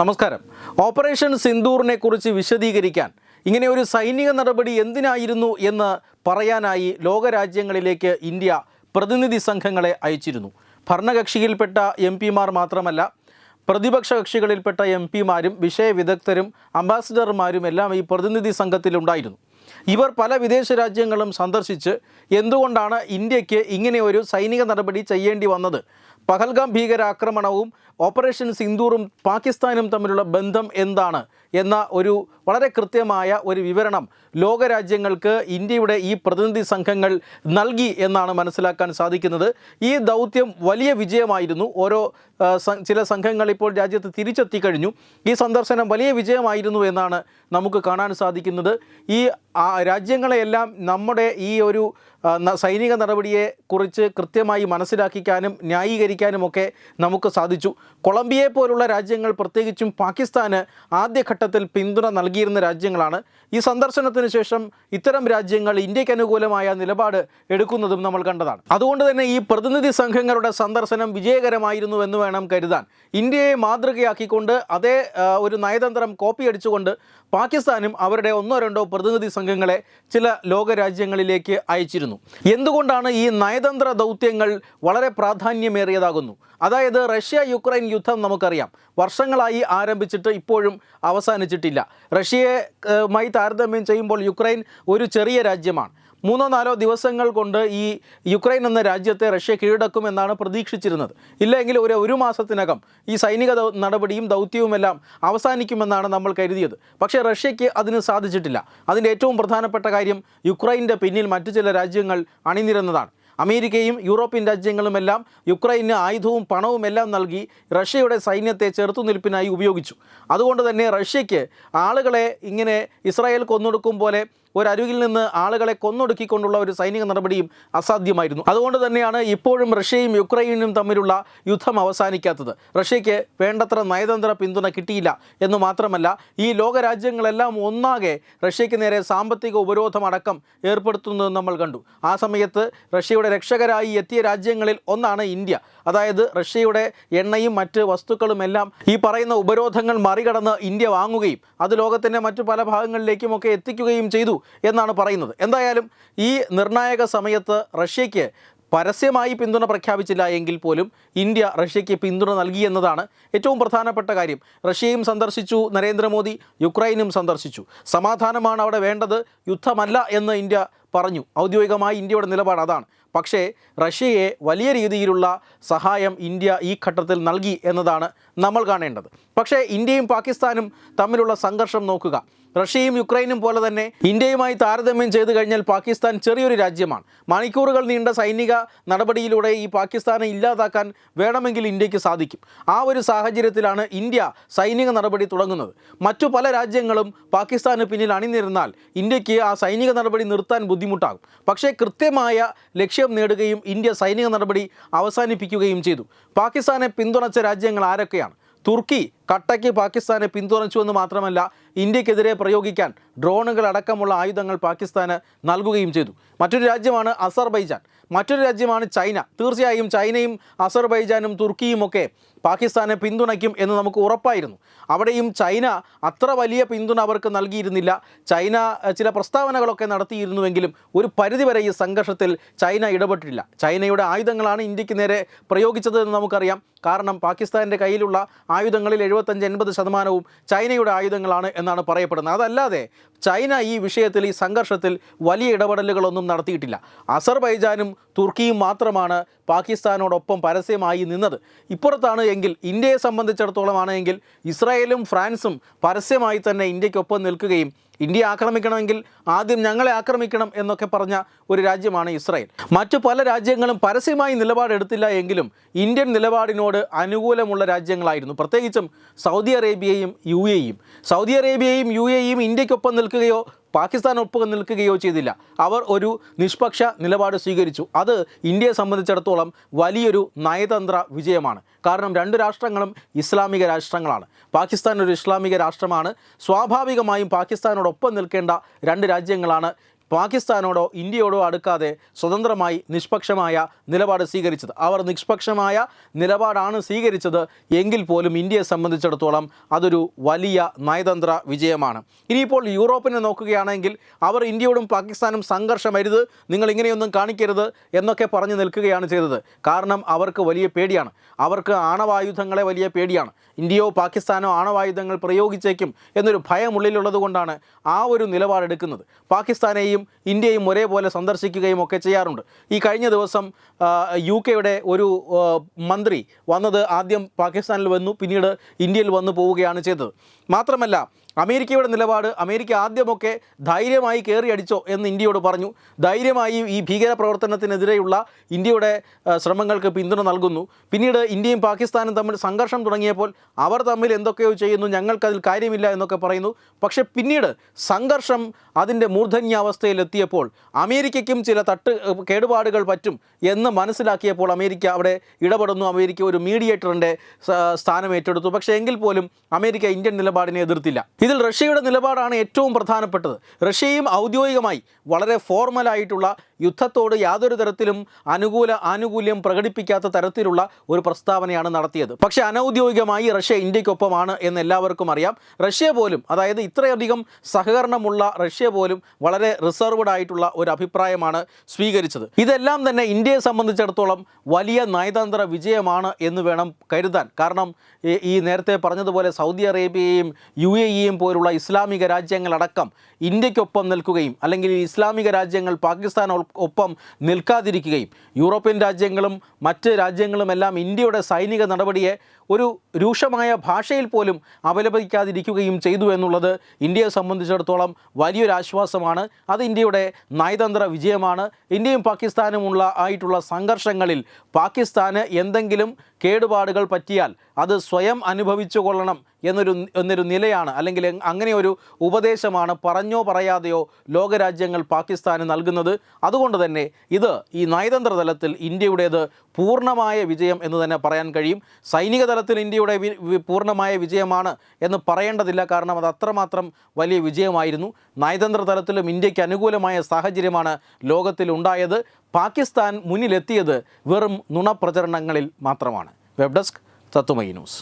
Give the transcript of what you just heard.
നമസ്കാരം. ഓപ്പറേഷൻ സിന്ദൂറിനെ കുറിച്ച് വിശദീകരിക്കാൻ ഇങ്ങനെ ഒരു സൈനിക നടപടി എന്തിനായിരുന്നു എന്ന് പറയാനായി ലോകരാജ്യങ്ങളിലേക്ക് ഇന്ത്യ പ്രതിനിധി സംഘങ്ങളെ അയച്ചിരുന്നു. ഭരണകക്ഷിയിൽപ്പെട്ട എം പിമാർ മാത്രമല്ല പ്രതിപക്ഷ കക്ഷികളിൽപ്പെട്ട എം പിമാരും വിഷയവിദഗ്ധരും അംബാസിഡർമാരും എല്ലാം ഈ പ്രതിനിധി സംഘത്തിലുണ്ടായിരുന്നു. ഇവർ പല വിദേശ രാജ്യങ്ങളും സന്ദർശിച്ച് എന്തുകൊണ്ടാണ് ഇന്ത്യയ്ക്ക് ഇങ്ങനെ ഒരു സൈനിക നടപടി ചെയ്യേണ്ടി വന്നത്? പഹൽഗാം ഭീകരാക്രമണവും ഓപ്പറേഷൻ സിന്ദൂറും പാകിസ്ഥാനും തമ്മിലുള്ള ബന്ധം എന്താണ് എന്ന ഒരു വളരെ കൃത്യമായ ഒരു വിവരണം ലോകരാജ്യങ്ങൾക്ക് ഇന്ത്യയുടെ ഈ പ്രതിനിധി സംഘങ്ങൾ നൽകി എന്നാണ് മനസ്സിലാക്കാൻ സാധിക്കുന്നത്. ഈ ദൗത്യം വലിയ വിജയമായിരുന്നു. ഓരോ ചില സംഘങ്ങൾ ഇപ്പോൾ രാജ്യത്ത് തിരിച്ചെത്തി കഴിഞ്ഞു. ഈ സന്ദർശനം വലിയ വിജയമായിരുന്നു എന്നാണ് നമുക്ക് കാണാൻ സാധിക്കുന്നത്. ഈ രാജ്യങ്ങളെയെല്ലാം നമ്മുടെ ഈ ഒരു സൈനിക നടപടിയെ കുറിച്ച് കൃത്യമായി മനസ്സിലാക്കിക്കാനും ന്യായീകരിക്കാനുമൊക്കെ നമുക്ക് സാധിച്ചു. കൊളംബിയയെ പോലുള്ള രാജ്യങ്ങൾ പ്രത്യേകിച്ചും പാകിസ്ഥാന് ആദ്യഘട്ടത്തിൽ പിന്തുണ നൽകിയിരുന്ന രാജ്യങ്ങളാണ്. ഈ സന്ദർശനത്തിന് ശേഷം ഇത്തരം രാജ്യങ്ങൾ ഇന്ത്യയ്ക്ക് അനുകൂലമായ നിലപാട് എടുക്കുന്നതും നമ്മൾ കണ്ടതാണ്. അതുകൊണ്ട് തന്നെ ഈ പ്രതിനിധി സംഘങ്ങളുടെ സന്ദർശനം വിജയകരമായിരുന്നു എന്ന് വേണം കരുതാൻ. ഇന്ത്യയെ മാതൃകയാക്കിക്കൊണ്ട് അതേ ഒരു നയതന്ത്രം കോപ്പി അടിച്ചുകൊണ്ട് പാകിസ്ഥാനും അവരുടെ ഒന്നോ രണ്ടോ പ്രതിനിധി സംഘങ്ങളെ ചില ലോകരാജ്യങ്ങളിലേക്ക് അയച്ചിരുന്നു. എന്തുകൊണ്ടാണ് ഈ നയതന്ത്ര ദൗത്യങ്ങൾ വളരെ പ്രാധാന്യമേറിയതാകുന്നു? അതായത് റഷ്യ യുക്രൈൻ യുദ്ധം നമുക്കറിയാം. വർഷങ്ങളായി ആരംഭിച്ചിട്ട് ഇപ്പോഴും അവസാനിച്ചിട്ടില്ല. റഷ്യയെ ഏഹ്, മായി താരതമ്യം ചെയ്യുമ്പോൾ യുക്രൈൻ ഒരു ചെറിയ രാജ്യമാണ്. മൂന്നോ നാലോ ദിവസങ്ങൾ കൊണ്ട് ഈ യുക്രൈൻ എന്ന രാജ്യത്തെ റഷ്യ കീഴടക്കുമെന്നാണ് പ്രതീക്ഷിച്ചിരുന്നത്. ഇല്ലെങ്കിൽ ഒരു ഒരു മാസത്തിനകം ഈ സൈനിക നടപടിയും ദൗത്യവുമെല്ലാം അവസാനിക്കുമെന്നാണ് നമ്മൾ കരുതിയത്. പക്ഷേ റഷ്യയ്ക്ക് അതിന് സാധിച്ചിട്ടില്ല. അതിന്റെ ഏറ്റവും പ്രധാനപ്പെട്ട കാര്യം യുക്രൈന്റെ പിന്നിൽ മറ്റു ചില രാജ്യങ്ങൾ അണിനിരന്നതാണ്. അമേരിക്കയും യൂറോപ്യൻ രാജ്യങ്ങളുമെല്ലാം യുക്രൈന് ആയുധവും പണവും എല്ലാം നൽകി റഷ്യയുടെ സൈന്യത്തെ ചെറുത്തുനിൽപ്പിനായി ഉപയോഗിച്ചു. അതുകൊണ്ട് തന്നെ റഷ്യയ്ക്ക് ആളുകളെ ഇങ്ങനെ ഇസ്രായേൽ കൊന്നൊടുക്കും പോലെ ഒരരുകിൽ നിന്ന് ആളുകളെ കൊന്നൊടുക്കിക്കൊണ്ടുള്ള ഒരു സൈനിക നടപടിയും അസാധ്യമായിരുന്നു. അതുകൊണ്ട് തന്നെയാണ് ഇപ്പോഴും റഷ്യയും യുക്രൈനും തമ്മിലുള്ള യുദ്ധം അവസാനിക്കാത്തത്. റഷ്യയ്ക്ക് വേണ്ടത്ര നയതന്ത്ര പിന്തുണ കിട്ടിയില്ല എന്ന് മാത്രമല്ല ഈ ലോകരാജ്യങ്ങളെല്ലാം ഒന്നാകെ റഷ്യയ്ക്ക് നേരെ സാമ്പത്തിക ഉപരോധം അടക്കം ഏർപ്പെടുത്തുന്നത് നമ്മൾ കണ്ടു. ആ സമയത്ത് റഷ്യയുടെ രക്ഷകരായി എത്തിയ രാജ്യങ്ങളിൽ ഒന്നാണ് ഇന്ത്യ. അതായത് റഷ്യയുടെ എണ്ണയും മറ്റ് വസ്തുക്കളും എല്ലാം ഈ പറയുന്ന ഉപരോധങ്ങൾ മറികടന്ന് ഇന്ത്യ വാങ്ങുകയും അത് ലോകത്തിന്റെ മറ്റു പല ഭാഗങ്ങളിലേക്കുമൊക്കെ എത്തിക്കുകയും ചെയ്തു. എന്നാണ് പറയുന്നത്. എന്തായാലും ഈ നിർണായക സമയത്ത് റഷ്യയ്ക്ക് പരസ്യമായി പിന്തുണ പ്രഖ്യാപിച്ചില്ല എങ്കിൽ പോലും ഇന്ത്യ റഷ്യയ്ക്ക് പിന്തുണ നൽകി എന്നതാണ് ഏറ്റവും പ്രധാനപ്പെട്ട കാര്യം. റഷ്യയും സന്ദർശിച്ചു നരേന്ദ്രമോദി യുക്രൈനും സന്ദർശിച്ചു. സമാധാനമാണ് അവിടെ വേണ്ടത് യുദ്ധമല്ല എന്ന് ഇന്ത്യ പറഞ്ഞു. ഔദ്യോഗികമായി ഇന്ത്യയുടെ നിലപാട് അതാണ്. പക്ഷേ റഷ്യയെ വലിയ രീതിയിലുള്ള സഹായം ഇന്ത്യ ഈ ഘട്ടത്തിൽ നൽകി എന്നതാണ് നമ്മൾ കാണേണ്ടത്. പക്ഷേ ഇന്ത്യയും പാകിസ്ഥാനും തമ്മിലുള്ള സംഘർഷം നോക്കുക. റഷ്യയും യുക്രൈനും പോലെ തന്നെ ഇന്ത്യയുമായി താരതമ്യം ചെയ്തു കഴിഞ്ഞാൽ പാകിസ്ഥാൻ ചെറിയൊരു രാജ്യമാണ്. മണിക്കൂറുകൾ നീണ്ട സൈനിക നടപടിയിലൂടെ ഈ പാകിസ്ഥാനെ ഇല്ലാതാക്കാൻ വേണമെങ്കിൽ ഇന്ത്യയ്ക്ക് സാധിക്കും. ആ ഒരു സാഹചര്യത്തിലാണ് ഇന്ത്യ സൈനിക നടപടി തുടങ്ങുന്നത്. മറ്റു പല രാജ്യങ്ങളും പാകിസ്ഥാന് പിന്നിൽ അണിനിരുന്നാൽ ഇന്ത്യയ്ക്ക് ആ സൈനിക നടപടി നിർത്താൻ ബുദ്ധിമുട്ടാകും. പക്ഷേ കൃത്യമായ ലക്ഷ്യം നേടുകയും ഇന്ത്യ സൈനിക നടപടി അവസാനിപ്പിക്കുകയും ചെയ്തു. പാകിസ്ഥാനെ പിന്തുണച്ച രാജ്യങ്ങൾ ആരൊക്കെയാണ്? തുർക്കി കട്ടയ്ക്ക് പാകിസ്ഥാനെ പിന്തുണച്ചുവെന്ന് മാത്രമല്ല ഇന്ത്യക്കെതിരെ പ്രയോഗിക്കാൻ ഡ്രോണുകൾ അടക്കമുള്ള ആയുധങ്ങൾ പാകിസ്ഥാന് നൽകുകയും ചെയ്തു. മറ്റൊരു രാജ്യമാണ് അസർബൈജാൻ. മറ്റൊരു രാജ്യമാണ് ചൈന. തീർച്ചയായും ചൈനയും അസർബൈജാനും തുർക്കിയും ഒക്കെ പാകിസ്ഥാനെ പിന്തുണയ്ക്കും എന്ന് നമുക്ക് ഉറപ്പായിരുന്നു. അവിടെയും ചൈന അത്ര വലിയ പിന്തുണ അവർക്ക് നൽകിയിരുന്നില്ല. ചൈന ചില പ്രസ്താവനകളൊക്കെ നടത്തിയിരുന്നുവെങ്കിലും ഒരു പരിധിവരെ ഈ സംഘർഷത്തിൽ ചൈന ഇടപെട്ടില്ല ചൈനയുടെ ആയുധങ്ങളാണ് ഇന്ത്യയ്ക്ക് നേരെ പ്രയോഗിച്ചത് എന്ന് നമുക്കറിയാം. കാരണം പാകിസ്ഥാന്റെ കയ്യിലുള്ള ആയുധങ്ങളിൽ എഴുപത്തഞ്ച് എൺപത് ശതമാനവും ചൈനയുടെ ആയുധങ്ങളാണ് എന്നാണ് പറയപ്പെടുന്നത്. അതല്ലാതെ ചൈന ഈ വിഷയത്തിൽ ഈ സംഘർഷത്തിൽ വലിയ ഇടപെടലുകളൊന്നും നടത്തിയിട്ടില്ല. അസർബൈജാനും തുർക്കിയും മാത്രമാണ് പാകിസ്ഥാനോടൊപ്പം പരസ്യമായി നിന്നത്. ഇപ്പുറത്താണ് എങ്കിൽ ഇന്ത്യയെ സംബന്ധിച്ചിടത്തോളമാണ് എങ്കിൽ ഇസ്രായേലും ഫ്രാൻസും പരസ്യമായി തന്നെ ഇന്ത്യക്കൊപ്പം നിൽക്കുകയും ഇന്ത്യ ആക്രമിക്കണമെങ്കിൽ ആദ്യം ഞങ്ങളെ ആക്രമിക്കണം എന്നൊക്കെ പറഞ്ഞ ഒരു രാജ്യമാണ് ഇസ്രായേൽ. മറ്റു പല രാജ്യങ്ങളും പരസ്യമായി നിലപാടെടുത്തില്ല എങ്കിലും ഇന്ത്യൻ നിലപാടിനോട് അനുകൂലമുള്ള രാജ്യങ്ങളായിരുന്നു. പ്രത്യേകിച്ചും സൗദി അറേബ്യയും യു എയും സൗദി അറേബ്യയും യു എയും ഇന്ത്യക്കൊപ്പം നിൽക്കുകയോ പാകിസ്ഥാൻ ഒപ്പം നിൽക്കുകയോ ചെയ്തില്ല. അവർ ഒരു നിഷ്പക്ഷ നിലപാട് സ്വീകരിച്ചു. അത് ഇന്ത്യയെ സംബന്ധിച്ചിടത്തോളം വലിയൊരു നയതന്ത്ര വിജയമാണ്. കാരണം രണ്ട് രാഷ്ട്രങ്ങളും ഇസ്ലാമിക രാഷ്ട്രങ്ങളാണ്. പാകിസ്ഥാൻ ഒരു ഇസ്ലാമിക രാഷ്ട്രമാണ്. സ്വാഭാവികമായും പാകിസ്ഥാനോടൊപ്പം നിൽക്കേണ്ട രണ്ട് രാജ്യങ്ങളാണ് പാകിസ്ഥാനോടോ ഇന്ത്യയോടോ അടുക്കാതെ സ്വതന്ത്രമായി നിഷ്പക്ഷമായ നിലപാട് സ്വീകരിച്ചത്. അവർ നിഷ്പക്ഷമായ നിലപാടാണ് സ്വീകരിച്ചത് എങ്കിൽ പോലും ഇന്ത്യയെ സംബന്ധിച്ചിടത്തോളം അതൊരു വലിയ നയതന്ത്ര വിജയമാണ്. ഇനിയിപ്പോൾ യൂറോപ്പിനെ നോക്കുകയാണെങ്കിൽ അവർ ഇന്ത്യയോടും പാകിസ്ഥാനും സംഘർഷമരുത് നിങ്ങൾ ഇങ്ങനെയൊന്നും കാണിക്കരുത് എന്നൊക്കെ പറഞ്ഞു നിൽക്കുകയാണ് ചെയ്തത്. കാരണം അവർക്ക് വലിയ പേടിയാണ്. അവർക്ക് ആണവായുധങ്ങളെ വലിയ പേടിയാണ്. ഇന്ത്യയോ പാകിസ്ഥാനോ ആണവായുധങ്ങൾ പ്രയോഗിച്ചേക്കും എന്നൊരു ഭയം കൊണ്ടാണ് ആ ഒരു നിലപാടെടുക്കുന്നത്. പാകിസ്ഥാനെയും ഇന്ത്യയും ഒരേപോലെ സന്ദർശിക്കുകയും ഒക്കെ ചെയ്യാറുണ്ട്. ഈ കഴിഞ്ഞ ദിവസം യു കെയുടെ ഒരു മന്ത്രി വന്നത് ആദ്യം പാകിസ്ഥാനിൽ വന്നു പിന്നീട് ഇന്ത്യയിൽ വന്നു പോവുകയാണ് ചെയ്തത്. മാത്രമല്ല അമേരിക്കയുടെ നിലപാട് അമേരിക്ക ആദ്യമൊക്കെ ധൈര്യമായി കയറിയടിച്ചോ എന്ന് ഇന്ത്യയോട് പറഞ്ഞു. ധൈര്യമായി ഈ ഭീകരപ്രവർത്തനത്തിനെതിരെയുള്ള ഇന്ത്യയുടെ ശ്രമങ്ങൾക്ക് പിന്തുണ നൽകുന്നു. പിന്നീട് ഇന്ത്യയും പാകിസ്ഥാനും തമ്മിൽ സംഘർഷം തുടങ്ങിയപ്പോൾ അവർ തമ്മിൽ എന്തൊക്കെയോ ചെയ്യുന്നു ഞങ്ങൾക്കതിൽ കാര്യമില്ല എന്നൊക്കെ പറയുന്നു. പക്ഷേ പിന്നീട് സംഘർഷം അതിന്റെ മൂർധന്യാവസ്ഥയിലെത്തിയപ്പോൾ അമേരിക്കയ്ക്കും ചില തട്ട് കേടുപാടുകൾ പറ്റും എന്ന് മനസ്സിലാക്കിയപ്പോൾ അമേരിക്ക അവിടെ ഇടപെടുന്നു. അമേരിക്ക ഒരു മീഡിയേറ്ററിന്റെ സ്ഥാനം ഏറ്റെടുത്തു. പക്ഷേ എങ്കിൽ പോലും അമേരിക്ക ഇന്ത്യൻ നിലപാടിനെ എതിർത്തില്ല. ഇതിൽ റഷ്യയുടെ നിലപാടാണ് ഏറ്റവും പ്രധാനപ്പെട്ടത്. റഷ്യയും ഔദ്യോഗികമായി വളരെ ഫോർമലായിട്ടുള്ള യുദ്ധത്തോട് യാതൊരു തരത്തിലും അനുകൂല ആനുകൂല്യം പ്രകടിപ്പിക്കാത്ത തരത്തിലുള്ള ഒരു പ്രസ്താവനയാണ് നടത്തിയത്. പക്ഷേ അനൗദ്യോഗികമായി റഷ്യ ഇന്ത്യക്കൊപ്പമാണ് എന്ന് എല്ലാവർക്കും അറിയാം. റഷ്യ പോലും അതായത് ഇത്രയധികം സഹകരണമുള്ള റഷ്യ പോലും വളരെ റിസർവ്ഡ് ആയിട്ടുള്ള ഒരു അഭിപ്രായമാണ് സ്വീകരിച്ചത്. ഇതെല്ലാം തന്നെ ഇന്ത്യയെ സംബന്ധിച്ചിടത്തോളം വലിയ നയതന്ത്ര വിജയമാണ് എന്ന് വേണം കരുതാൻ. കാരണം ഈ- നേരത്തെ പറഞ്ഞതുപോലെ സൗദി അറേബ്യയും യു എ ഇയും പോലുള്ള ഇസ്ലാമിക രാജ്യങ്ങളടക്കം ഇന്ത്യക്കൊപ്പം നിൽക്കുകയും അല്ലെങ്കിൽ ഇസ്ലാമിക രാജ്യങ്ങൾ പാകിസ്ഥാൻ ഒപ്പം നിൽക്കാതിരിക്കുകയും യൂറോപ്യൻ രാജ്യങ്ങളും മറ്റ് രാജ്യങ്ങളുമെല്ലാം ഇന്ത്യയുടെ സൈനിക നടപടിയെ ഒരു രൂക്ഷമായ ഭാഷയിൽ പോലും അപലപിക്കാതിരിക്കുകയും ചെയ്തു എന്നുള്ളത് ഇന്ത്യയെ സംബന്ധിച്ചിടത്തോളം വലിയൊരു ആശ്വാസമാണ്. അത് ഇന്ത്യയുടെ നയതന്ത്ര വിജയമാണ്. ഇന്ത്യയും പാകിസ്ഥാനുമുള്ള ആയിട്ടുള്ള സംഘർഷങ്ങളിൽ പാകിസ്ഥാന് എന്തെങ്കിലും കേടുപാടുകൾ പറ്റിയാൽ അത് സ്വയം അനുഭവിച്ചു കൊള്ളണം എന്നൊരു എന്നൊരു നിലയാണ്. അല്ലെങ്കിൽ അങ്ങനെ ഒരു ഉപദേശമാണ് പറഞ്ഞോ പറയാതെയോ ലോകരാജ്യങ്ങൾ പാകിസ്ഥാന് നൽകുന്നത്. അതുകൊണ്ട് തന്നെ ഇത് ഈ നയതന്ത്ര തലത്തിൽ ഇന്ത്യയുടേത് പൂർണമായ വിജയം എന്ന് തന്നെ പറയാൻ കഴിയും. സൈനിക തലത്തിൽ ഇന്ത്യയുടെ പൂർണമായ വിജയമാണ് എന്ന് പറയേണ്ടതില്ല. കാരണം അത് അത്രമാത്രം വലിയ വിജയമായിരുന്നു. നയതന്ത്ര തലത്തിലും ഇന്ത്യയ്ക്ക് അനുകൂലമായ സാഹചര്യമാണ് ലോകത്തിൽ ഉണ്ടായത്. പാകിസ്ഥാൻ മുന്നിലെത്തിയത് വെറും നുണപ്രചരണങ്ങളിൽ മാത്രമാണ്. വെബ് ഡെസ്ക് തത്തുമൈ ന്യൂസ്.